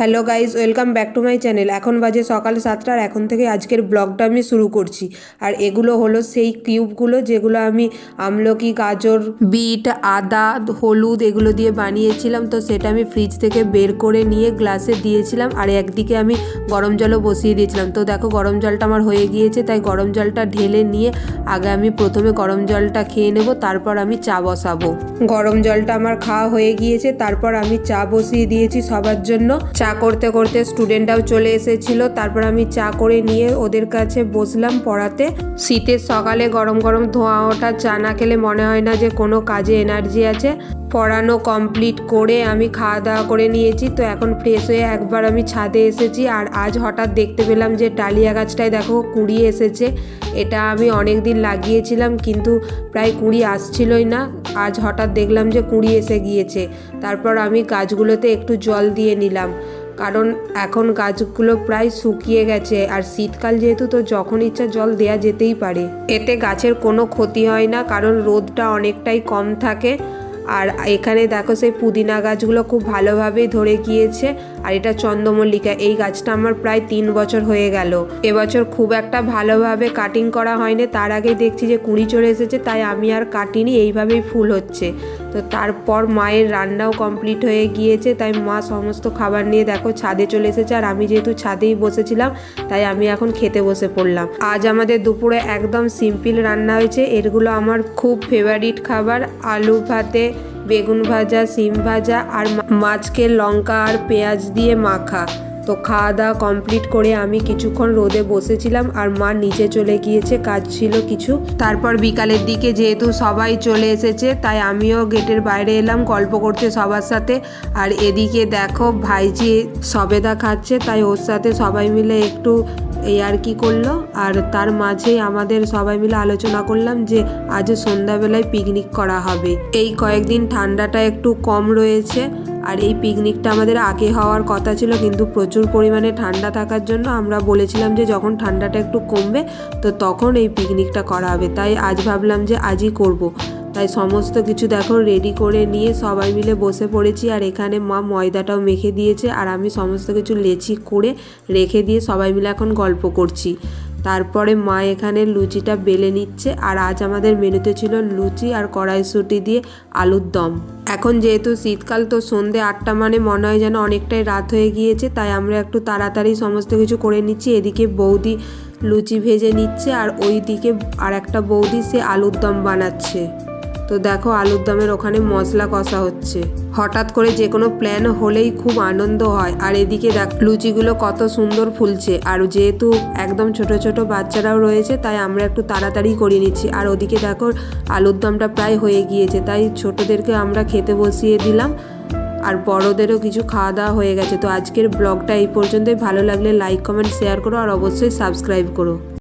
Hello guys welcome back to my channel. এখন বাজে সকাল সাতটার এখন থেকে আজকের ব্লগটা আমি শুরু করছি। আর এগুলো হলো সেই কিউবগুলো যেগুলো আমি আমলকি, গাজর, বিট, আদা, হলুদ এগুলো দিয়ে বানিয়েছিলাম। তো সেটা আমি ফ্রিজ থেকে বের করে নিয়ে গ্লাসে দিয়েছিলাম আর একদিকে আমি গরম জলও বসিয়ে দিয়েছিলাম। তো দেখো গরম জলটা আমার হয়ে গিয়েছে, তাই গরম জলটা ঢেলে নিয়ে আগে আমি প্রথমে গরম জলটা খেয়ে নেব, তারপর আমি চা বসাবো। গরম জলটা আমার খাওয়া হয়ে গিয়েছে, তারপর আমি চা বসিয়ে দিয়েছি সবার জন্য। চা করতে করতে স্টুডেন্টরাও চলে এসেছিল। তারপর আমি চা করে নিয়ে ওদের কাছে বসলাম পড়াতে। শীতের সকালে গরম গরম ধোঁয়া ওঠা, চা না খেলে মনে হয় না যে কোনো কাজে এনার্জি আছে। পড়ানো কমপ্লিট করে আমি খাওয়া দাওয়া করে নিয়েছি। তো এখন ফ্রেশ হয়ে একবার আমি ছাদে এসেছি আর আজ হঠাৎ দেখতে পেলাম যে ডালিয়া গাছটায় দেখো কুড়ি এসেছে। এটা আমি অনেক দিন লাগিয়েছিলাম কিন্তু প্রায় কুড়ি আসছিলই না। আজ হঠাৎ দেখলাম যে কুড়ি এসে গিয়েছে। তারপর আমি গাছগুলোতে একটু জল দিয়ে নিলাম। কারণ এখন গাছগুলো প্রায় শুকিয়ে গেছে আর শীতকাল যেহেতু, তো যখন ইচ্ছা জল দেয়া যেতেই পারে। এতে গাছের কোনো ক্ষতি হয় না কারণ রোদটা অনেকটাই কম থাকে। আর এখানে দেখো সেই পুদিনা গাছগুলো খুব ভালোভাবেই ধরে গিয়েছে। আর এটা চন্দ্রমল্লিকা, এই গাছটা আমার প্রায় তিন বছর হয়ে গেল। এবছর খুব একটা ভালোভাবে কাটিং করা হয়নি। তার আগে দেখছি যে কুড়ি চড়ে এসেছে, তাই আমি আর কাটিনি। এইভাবেই ফুল হচ্ছে। তো তারপর মায়ের রান্নাও কমপ্লিট হয়ে গিয়েছে, তাই মা সমস্ত খাবার নিয়ে দেখো ছাদে চলে এসেছে। আর আমি যেহেতু ছাদেই বসেছিলাম, তাই আমি এখন খেতে বসে পড়লাম। আজ আমাদের দুপুরে একদম সিম্পল রান্না হয়েছে। এরগুলো আমার খুব ফেভারিট খাবার, আলু ভাতে, বেগুন ভাজা, সিম ভাজা, আর মাছকে লঙ্কা আর পেঁয়াজ দিয়ে মাখা। তো খাওয়া দাওয়া কমপ্লিট করে আমি কিছুক্ষণ রোদে বসেছিলাম আর মা নিচে চলে গিয়েছে, কাজ ছিল কিছু। তারপর বিকালের দিকে যেহেতু সবাই চলে এসেছে, তাই আমিও গেটের বাইরে এলাম, গল্প করতে সবার সাথে। আর এদিকে দেখো ভাইজি সবেদা খাচ্ছে, তাই ওর সাথে সবাই মিলে একটু এই আর কি করল। আর তার মাঝেই আমাদের সবাই মিলে আলোচনা করলাম যে আজ সন্ধ্যাবেলায় পিকনিক করা হবে। এই কয়েকদিন ঠান্ডাটা একটু কম রয়েছে। আর এই পিকনিকটা আমাদের আগে হওয়ার কথা ছিল, কিন্তু প্রচুর পরিমাণে ঠান্ডা থাকার জন্য আমরা বলেছিলাম যে যখন ঠান্ডাটা একটু কমবে, তো তখন এই পিকনিকটা করা হবে তাই আজ ভাবলাম যে আজই করব। তাই সমস্ত কিছু দেখো রেডি করে নিয়ে সবাই মিলে বসে পড়েছি, আর এখানে মা ময়দাটাও মেখে দিয়েছে, আর আমি সমস্ত কিছু লেচি করে রেখে দিয়ে সবাই মিলে এখন গল্প করছি তারপরে মা এখানে লুচিটা বেলে নিচ্ছে, আর আজ আমাদের মেনুতে ছিল লুচি আর কড়াইশুঁটি দিয়ে আলুর দম। এখন যেহেতু শীতকাল, তো সন্ধে আটটা মানে মনে হয় যেন অনেকটাই রাত হয়ে গিয়েছে, তাই আমরা একটু তাড়াতাড়ি সমস্ত কিছু করে নিচ্ছি। এদিকে বৌদি লুচি ভেজে নিচ্ছে, আর ওই দিকে আর একটা বৌদি সে আলুর দম বানাচ্ছে। তো দেখো আলুর দমের ওখানে মশলা কষা হচ্ছে। হঠাৎ করে যে কোনো প্ল্যান হলেই খুব আনন্দ হয়। আর এদিকে দেখ, লুচিগুলো কত সুন্দর ফুলছে। আর যেহেতু একদম ছোট ছোট বাচ্চারাও রয়েছে, তাই আমরা একটু তাড়াতাড়ি করে নিচ্ছি। আর ওদিকে দেখো আলুর দমটা প্রায় হয়ে গিয়েছে, তাই ছোটদেরকে আমরা খেতে বসিয়ে দিলাম। আর বড়দেরও কিছু খাওয়া দাওয়া হয়ে গেছে। তো আজকের ব্লগটা এই পর্যন্তই। ভালো লাগলে লাইক কমেন্ট শেয়ার করো। আর অবশ্যই সাবস্ক্রাইব করো।